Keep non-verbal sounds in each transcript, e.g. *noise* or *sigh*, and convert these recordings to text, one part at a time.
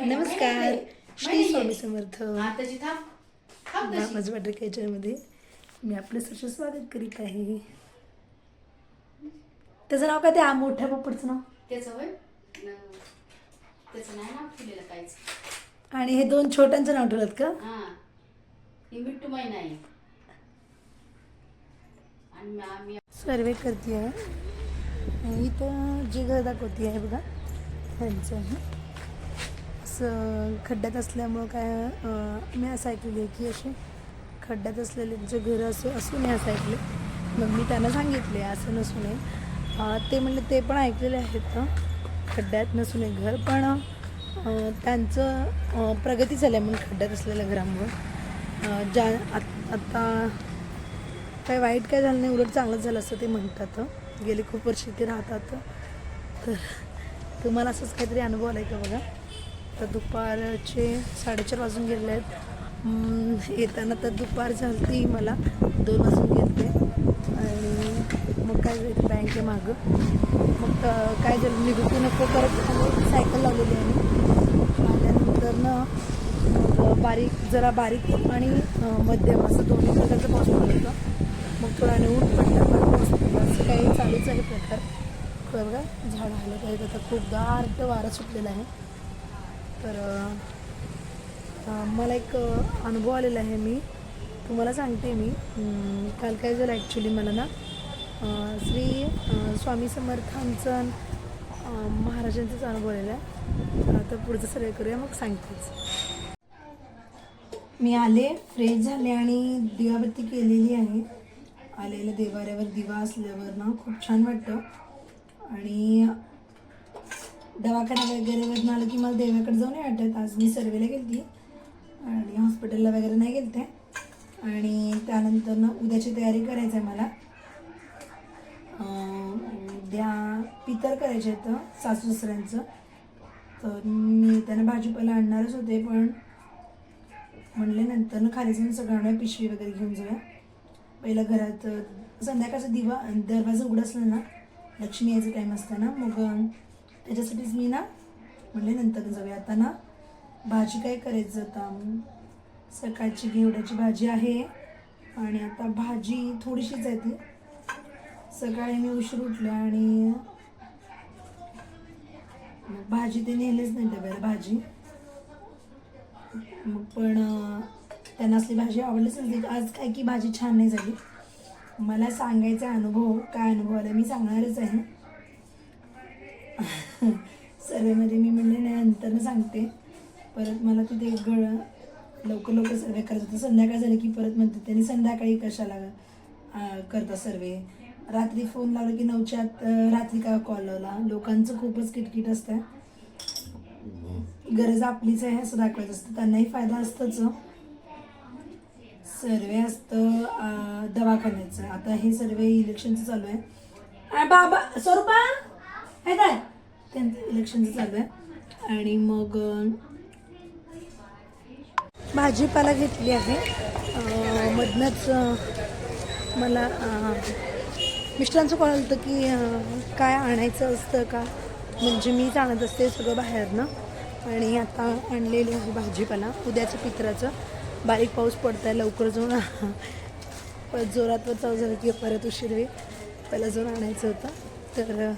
नमस्कार. श्री स्वामी समर्थ. माझं वाटर किचनमध्ये मी आपलं सर्व स्वागत करीत आहे. त्याचं नाव काय? ते मोठ्या पोपटचं नाव? त्याचं होय न- त्याचं नाही नाव ठेवलेलं काहीच. आणि हे दोन छोट्यांचं नाव ठेवलं का? मिट्टू महिना आहे आणि आम्ही सर्वे करते आहे इथं जे घर दाखवते आहे बघा. त्यांचं आहे. खड्ड्यात असल्यामुळं काय मी असं ऐकलेलं आहे की असे खड्ड्यात असलेले जे घरं असं असू नये असं ऐकले मग मी त्यांना सांगितले असं नसू नये. ते म्हणले ते पण ऐकलेले आहेत खड्ड्यात नसू नये घर. पण त्यांचं प्रगती झाली आहे म्हणून खड्ड्यात असलेल्या घरामुळं. ज्या आत्ता काय वाईट काय झालं नाही उलट चांगलंच झालं असं ते म्हणतात गेले खूप वर्ष ते राहतात तर तुम्हाला असंच काहीतरी अनुभव आला आहे का बघा? आता दुपारचे साडेचार वाजून गेले आहेत. येताना तर दुपार झाली मला. दोन वाजून गेले आणि मग काय झालं बँके मागं? मग काय झालं? निघू नको करत सायकल लावलेली आहे आल्यानंतर ना मग बारीक जरा बारीक आणि मध्यम असं दोन्ही प्रकारचं पाऊस पडत मग थोडा आणि ऊन पडला पाऊस पडला. असं काही चालूच आहे प्रकार. बघा झाडं आलं पाहिजे आता खूप गार्ट वारा सुटलेला आहे. तर मला एक अनुभव आलेला आहे मी. तुम्हाला सांगते मी. काल काय झालं ॲक्च्युली मला ना श्री स्वामी समर्थांचं महाराजांचाच अनुभव आलेला आहे. आता पुढचं सर्व करूया मग सांगतेच. मी आले फ्रेश झाले आणि दिवाबत्ती केलेली आहे. आलेल्या देवाऱ्यावर दिवा असल्यावर ना खूप छान वाटतं. आणि दवाखाना वगैरेवरून आलं की मला देवाकडे जाऊन वाटत. आज मी सर्वेला गेलती आणि हॉस्पिटलला वगैरे नाही गेलते. आणि त्यानंतर ना उद्याची तयारी करायचं आहे मला. उद्या पितर करायचे आहेत सासू तर मी त्यांना भाजीपाला आणणारच होते पण म्हणले नंतर ना खाली जाऊन सगळ्यांना पिशवी वगैरे घेऊन जाऊया. पहिलं घरात संध्याकाळचा दिवा दरवाजा उघड असला ना लक्ष्मी यायचं टाईम असतं ना मग त्याच्यासाठीच मी ना म्हणले नंतर जाऊया. आता ना भाजी काय करायचं आता? सकाळची घेवड्याची भाजी आहे. आणि आता भाजी थोडीशीच आहे ती. सकाळी मी उशीर उठले आणि भाजी ते नेलेच नाही डब्याला भाजी. मग पण त्यांना असली भाजी आवडलीच नव्हती. आज काय की भाजी छान नाही झाली. मला सांगायचा अनुभव काय अनुभव आला मी सांगणारच आहे. सर्वेमध्ये मी म्हणले नाही नंतरनं सांगते. परत मला तिथे गळ लवकर लवकर सर्वे करायचं होतं. संध्याकाळ झाली की परत म्हणते त्यांनी संध्याकाळी कशाला करता सर्वे? रात्री फोन लावला की नऊच्या आत रात्री का कॉल लावला? लोकांचं खूपच किटकिट असतं. गरज आपलीच आहे असं दाखवायचं असतं. त्यांनाही फायदा असतोच सर्वे असतं दवाखान्याचं. आता हे सर्वे इलेक्शनचं चालू आहे. बाबा स्वरूपा हे काय? त्यांचं इलेक्शनचं चालू आहे. आणि मग भाजीपाला घेतली आहे. मधनंच मला मिस्टरांचं कॉल होतं की काय आणायचं असतं का? म्हणजे मीच आणत असते सगळं बाहेरनं. आणि आता आणलेली आहे भाजीपाला. उद्याचं पित्राचं. बारीक पाऊस पडत आहे लवकर जाऊन परत जोरात वर चालू झालं की परत उशीर होईल. पहिला जाऊन आणायचं होतं. तर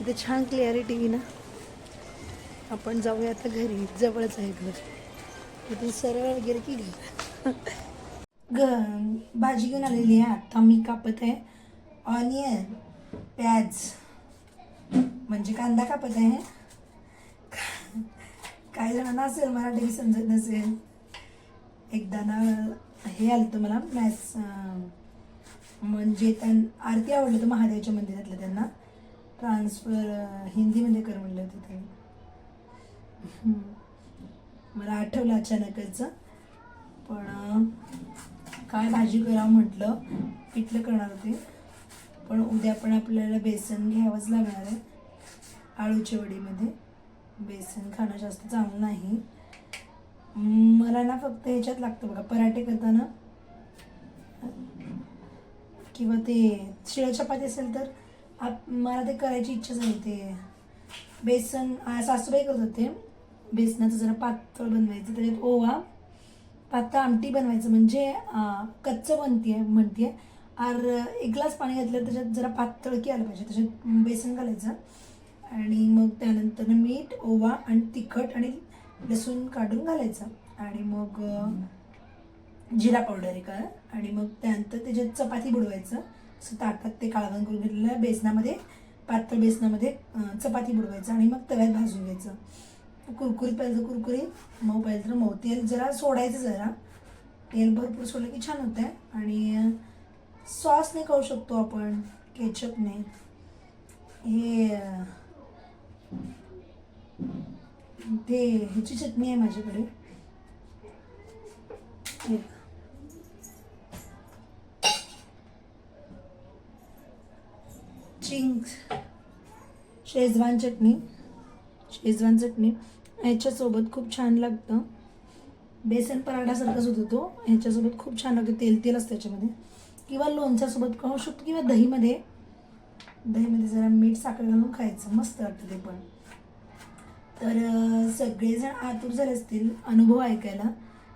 इथे छान क्लिअरिटी ना. आपण जाऊया आता घरी. जवळच आहे घर. इथून सरळ वगैरे की घर? ग भाजी घेऊन आलेली आहे आता. मी कापत आहे ऑनियन प्याज म्हणजे कांदा कापत आहे. काही जणांना असेल मराठी समजत नसेल. एकदा ना हे आलं होतं मला मॅथ्स म्हणजे त्यां आरती आवडलं होतं महादेवाच्या मंदिरातलं त्यांना. ट्रान्सफर हिंदीमध्ये कर म्हणलं तिथे. मला आठवलं अचानकच पण काय भाजी करा म्हटलं पिठलं करणार होते. पण उद्या पण आपल्याला बेसन घ्यावंच लागणार आहे आळूच्या वडीमध्ये बेसन खाणं जास्त चांगलं नाही. मला ना फक्त ह्याच्यात लागतं बघा पराठे करताना. किंवा ते शिळ्या चपाती असेल तर आप मला ते करायची इच्छा झाली ते बेसन सासूबाई करत होते. बेसनाचं जरा पातळ बनवायचं त्याच्यात ओवा पातळ आमटी बनवायचं. म्हणजे अं, कच्चं म्हणते आहे आर एक ग्लास पाणी घातलं त्याच्यात जरा पातळ की आलं पाहिजे त्याच्यात बेसन घालायचं. आणि मग त्यानंतर मीठ ओवा आणि तिखट आणि लसूण काढून घालायचं. आणि मग जिरा पावडर एका आणि मग त्यानंतर त्याच्यात चपाती बुडवायचं. असं ताटात ते काळवण करून घेतलेलं बेसनामध्ये पातळ बेसनामध्ये चपाती बुडवायचं आणि मग तव्यात भाजून घ्यायचं. कुरकुरीत पाहिजे तर कुरकुरीत मऊ पाहिजे तर मऊ. तेल जरा सोडायचं जरा. तेल भरपूर सोडलं की छान होतं आहे आणि सॉसने खाऊ शकतो आपण केचपने. हे ते ह्याची चटणी आहे माझ्याकडे. हे. शेजवान चटणी शेजवान चटणी ह्याच्यासोबत खूप छान लागतं. बेसन पराठासारखाच होतो तो. ह्याच्यासोबत खूप छान लागतं. तेल तेल असतं त्याच्यामध्ये किंवा लोणच्यासोबत खाऊ शकतो. किंवा दहीमध्ये. दहीमध्ये जरा मीठ साखर घालून खायचं. मस्त वाटतं ते पण. तर सगळेजण आतुर झाले असतील अनुभव ऐकायला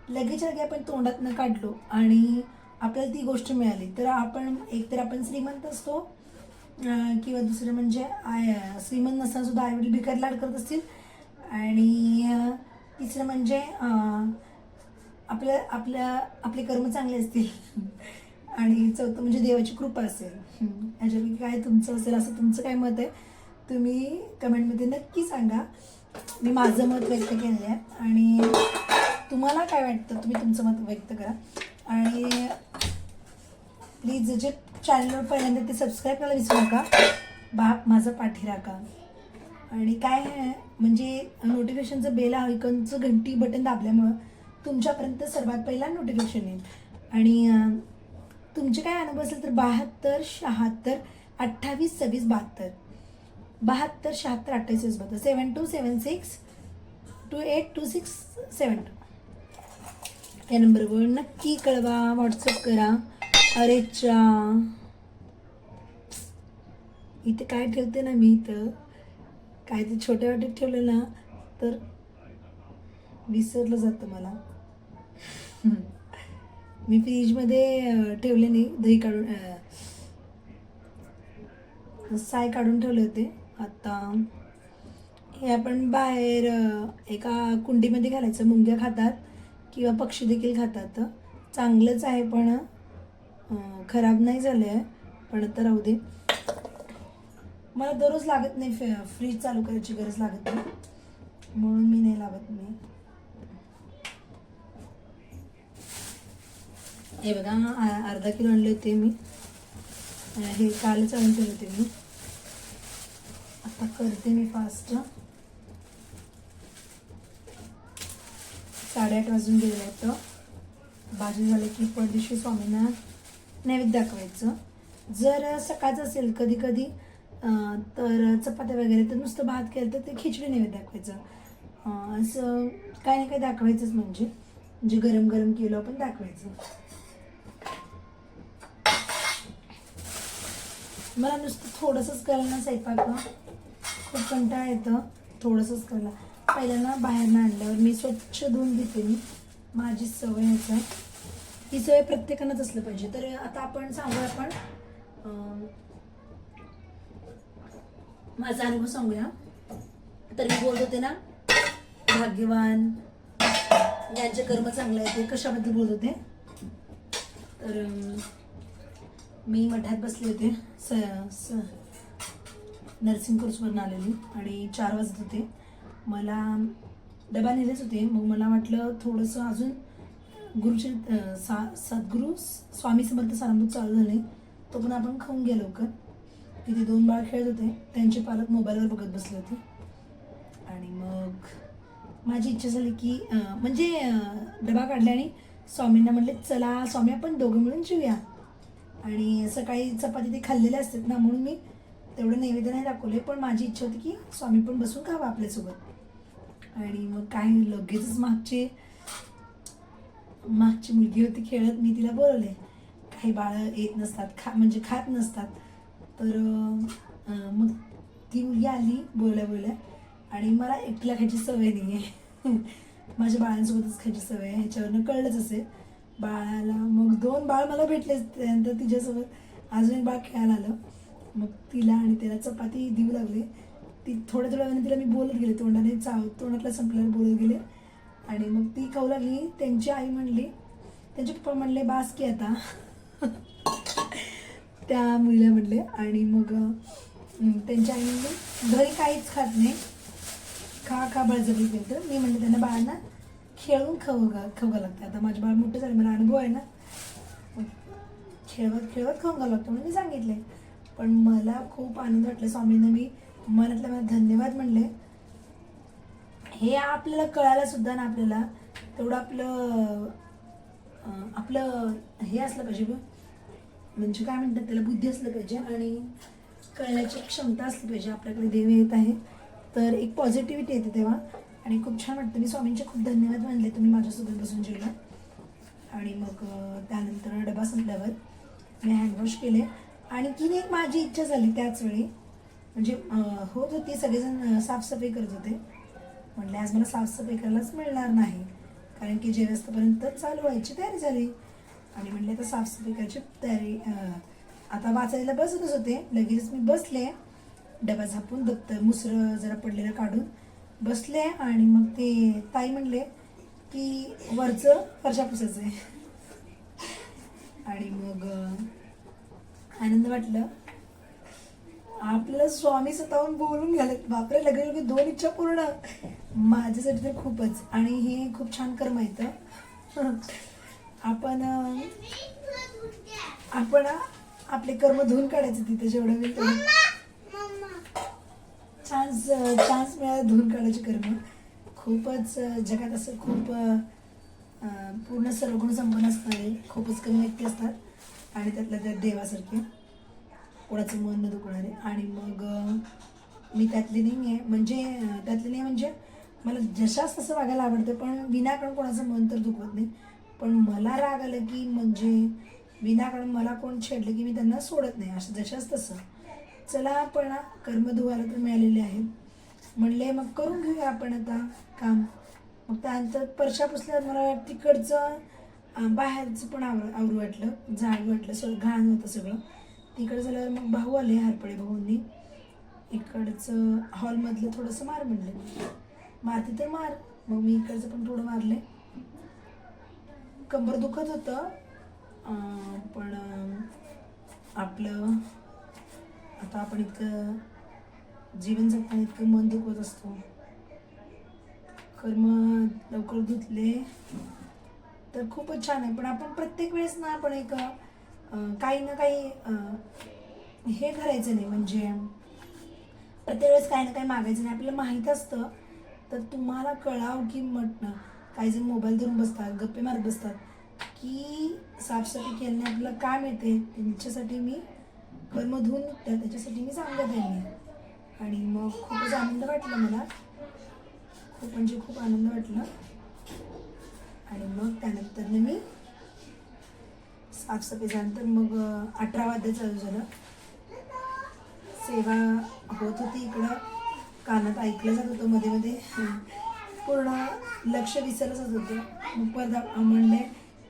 लगेच लगे आपण तोंडातनं काढलो आणि आपल्याला ती गोष्ट मिळाली. तर आपण एकतर आपण श्रीमंत असतो किंवा दुसरं म्हणजे आय श्रीमंत नसताना सुद्धा आईवडील भिकारी लाड करत असतील. आणि तिसरं म्हणजे आपल्या आपल्या आपले कर्म चांगले असतील. *laughs* आणि चौथं म्हणजे देवाची कृपा असेल. याच्यापैकी काय तुमचं असेल असं तुमचं काय मत आहे तुम्ही कमेंटमध्ये नक्की सांगा. मी माझं मत व्यक्त केलेलं आहे. आणि तुम्हाला काय वाटतं? तुम्ही तुमचं मत व्यक्त करा. आणि प्लीज जे चॅनलवर पहिल्यांदा ते सबस्क्राईब करायला विसरू नका. बाप माझा पाठीराखा. आणि काय म्हणजे नोटिफिकेशनचं बेल आयकनचं घंटी बटन दाबल्यामुळं तुमच्यापर्यंत सर्वात पहिला नोटिफिकेशन येईल. आणि तुमचे काय अनुभव असेल तर बहात्तर शहात्तर अठ्ठावीस सव्वीस बहात्तर. बहात्तर शहात्तर अठ्ठावीस बहात्तर. Seven two seven six two eight two six seven two या नंबरवर नक्की कळवा व्हॉट्सअप करा. अरेच्या इथे काय ठेवते ना मी इथं? काय ते छोट्या वाटीत ठेवलं ना तर विसरलं जातं मला. *laughs* मी फ्रीजमध्ये ठेवले नाही. दही काढून साय काढून ठेवले होते. आत्ता हे आपण बाहेर एका कुंडीमध्ये घालायचं. मुंग्या खातात किंवा पक्षी देखील खातात. चांगलंच आहे पण खराब नाही झालं आहे पण आता राहू दे. मला दररोज लागत नाही फे फ्रीज चालू करायची गरज लागत नाही. म्हणून मी नाही लावत नाही हे बघा अर्धा किलो आणले होते मी. हे कालच आणून ठेवले होते मी. आता करते मी फास्ट साडेआठ वाजून गेले आहेत. भाजी झाली की परदेशी स्वामींना नैवेद्य दाखवायचं. जर सकाळचं असेल कधी कधी तर चपात्या वगैरे तर नुसतं भात केलं तर ते खिचडी नैवेद्य दाखवायचं. असं काही ना काही दाखवायचंच म्हणजे. जे गरम गरम केलं आपण दाखवायचं. मला नुसतं थोडंसंच करायला ना स्वयंपाक. खूप कंटाळा येतं. थोडंसंच करायला पहिल्यांदा बाहेरनं आणल्यावर मी स्वच्छ धुवून घेते मी. माझी सवय असं. ही सवय प्रत्येकानंच असलं पाहिजे. तर आता आपण सांगूया आपण माझा अनुभव सांगूया. तर मी बोलत होते ना भाग्यवान यांचे कर्म चांगले आहेत ते कशाबद्दल बोलत होते? तर मी मठात बसले होते स स नर्सिंग कोर्सवरून आलेली आणि चार वाजत होते. मला डबा नेलेच होते मग मला वाटलं थोडंसं अजून गुरुचे सा सद्गुरू स्वामी समर्थ सारंभूत चालू झाले. तो पण आपण खाऊन गेलो लवकर. तिथे दोन बाळ खेळत होते. त्यांचे पालक मोबाईलवर बघत बसले होते. आणि मग माझी इच्छा झाली की म्हणजे डबा काढला आणि स्वामींना म्हटले चला स्वामी आपण दोघं मिळून जेऊया. आणि सकाळी चपाती ते खाल्लेले असतात ना म्हणून मी तेवढं नैवेद्य नाही दाखवले. पण माझी इच्छा होती की स्वामी पण बसून खावा आपल्यासोबत. आणि मग काय लगेचच मागचे मागची मुलगी होती खेळत मी तिला बोलवले काही बाळं येत नसतात खा म्हणजे खात नसतात. तर मग ती मुलगी आली बोलल्या बोलल्या आणि मला एकटीला खायची सवय नाही आहे *laughs* माझ्या बाळांसोबतच खायची सवय आहे ह्याच्यावरनं कळलंच असेल. बाळाला मग दोन बाळ मला भेटलेच त्यानंतर तिच्यासोबत. अजून एक बाळ खेळायला आलं. मग तिला आणि त्याला चपाती देऊ लागले. ती थोड्या थोड्या वेळाने तिला मी बोलत गेले तोंडाने चाव तोंडातला संपल्यावर बोलत गेले. आणि मग ती खाऊ लागली त्यांची आई म्हणली त्यांचे पप्पा म्हणले बास की आता. त्या मुलीला म्हणले आणि मग त्यांची त्यांच्या आई म्हणले घरी काहीच खात नाही. खा खा बळजबरी केलं मी म्हणले त्यांना बाळांना खेळून खाऊ गा खाऊ घालावं लागतं आता माझे बाळ मोठं झाले मला अनुभव आहे ना. खेळवत खेळवत खाऊन घालावं लागतो म्हणून मी सांगितले. पण मला खूप आनंद वाटला स्वामींना मी मनातल्या मला धन्यवाद म्हणले. हे आपल्याला कळायला सुद्धा ना आपल्याला. तेवढं आपलं आपलं हे असलं पाहिजे म्हणजे काय म्हणतात त्याला बुद्धी असलं पाहिजे आणि कळण्याची क्षमता असली पाहिजे आपल्याकडे. देव येत आहे. तर एक पॉझिटिव्हिटी येते तेव्हा. आणि खूप छान वाटतं. मी स्वामींचे खूप धन्यवाद मानले तुम्ही माझ्यासोबत बसून जेवला. आणि मग त्यानंतर डबा संपल्यावर मी हँडवॉश केले. आणि की एक माझी इच्छा झाली त्याच वेळी म्हणजे होत होती. सगळेजण साफसफाई करत होते. म्हणले आज मला साफसफाई करायलाच मिळणार नाही. कारण की जेवस्तपर्यंत चालू व्हायची तयारी झाली. आणि म्हणले आता साफसफाई करायची तयारी आता वाचायला बसतच होते. लगेच मी बसले. डबा झापून दप्तर मुसरं जरा पडलेलं काढून बसले आणि मग ते ताई म्हणले की वरचं फरशा पुसायचं आहे. *laughs* आणि मग आनंद वाटलं. आपल्याला स्वामी स्वतःहून बोलून घालत बापरे लगे लगे दोन इच्छा पूर्ण. माझ्यासाठी तर खूपच. आणि हे खूप छान कर्म येतं *laughs* आपण आपण आपले कर्म धुवून काढायचे तिथे जेवढं होईल तेवढं. चान्स चान्स मिळाला धुवून काढायचे कर्म. खूपच जगात असं खूप पूर्ण सर्वगुण संपन्न असणारे खूपच कमी व्यक्ती असतात. आणि त्यातल्या त्यात देवासारखे. कोणाचं मन न दुखणारे. आणि मग मी त्यातली नाही आहे म्हणजे त्यातली नाही म्हणजे मला जशास तसं वागायला आवडतं पण विनाकारण कोणाचं मन तर दुखवत नाही. पण मला राग आलं की म्हणजे विनाकारण मला कोण छेडलं की मी त्यांना सोडत नाही असं जशाच तसं. चला पण कर्म धुवायला तर मिळालेले आहेत म्हणले मग करून घेऊया आपण आता काम. मग त्यानंतर परशा पुसल्यावर मला तिकडचं बाहेरचं पण आवर आवरू वाटलं झाड वाटलं सगळं घाण होतं सगळं. तिकडं झाल्यावर मग भाऊ आले हरपडे भाऊंनी. इकडचं हॉलमधलं थोडंसं मार म्हणलं. मारते तर मार. मग मी इकडचं पण थोडं मारले कंबर दुखत होतं. पण आपलं आता आपण इतकं जीवन जगताना इतकं मन दुखवत असतो. कर्म लवकर धुतले तर खूपच छान आहे. पण आपण प्रत्येक वेळेस ना आपण एक काही ना काही हे करायचं नाही. म्हणजे प्रत्येक वेळेस काही ना काही मागायचं नाही. आपल्याला माहीत असतं. तर तुम्हाला कळाव की म्हटणं काही जण मोबाईल धरून बसतात गप्पे मारत बसतात की साफसफाई केल्याने आपल्याला काय मिळते त्यांच्यासाठी मी कर्म धुवून निघतात त्याच्यासाठी मी सांगत आहे मी. आणि मग खूपच आनंद वाटला मला. खूप म्हणजे खूप आनंद वाटला. आणि मग त्यानंतर मी साफसफाई झाल्यानंतर मग अठरा वाद्य चालू झालं. सेवा होत होती इकडं. कानात ऐकलं जात होतं मध्ये मध्ये. पूर्ण लक्ष विसरलं जात होतं. मग परत म्हणले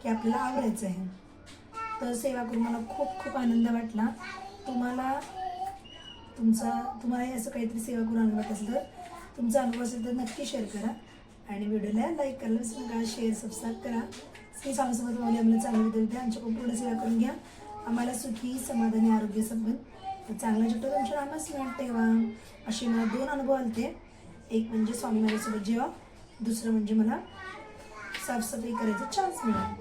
की आपल्याला आवडायचं आहे तर सेवा करून मला खूप खूप आनंद वाटला. तुम्हाला तुमचा तुम्हालाही असं काहीतरी सेवा करून आनंद वाटत असेल तर तुमचा अनुभव असेल तर नक्की शेअर करा. आणि व्हिडिओला लाईक करायला विसरू नका. शेअर सबस्क्राईब करा. श्री स्वामी माऊली आम्हाला चांगली विद्यार्थी आमच्याकडून पूर्ण सेवा करून घ्या. आम्हाला सुखी समाधानी आरोग्य संबंध चांगलं छोटं तुमच्या रामच मिळत तेव्हा असे मला दोन अनुभव आले एक म्हणजे स्वामी माझ्यासोबत जेव्हा दुसरं म्हणजे मला साफसफाई करायचा चान्स मिळाला.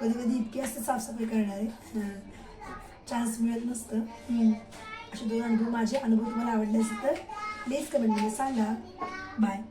कधी कधी इतकी असते साफसफाई करणारे. चान्स मिळत नसतं. असे दोन अनुभव माझे अनुभव तुम्हाला आवडले असेल तर प्लीज कमेंटमध्ये सांगा. बाय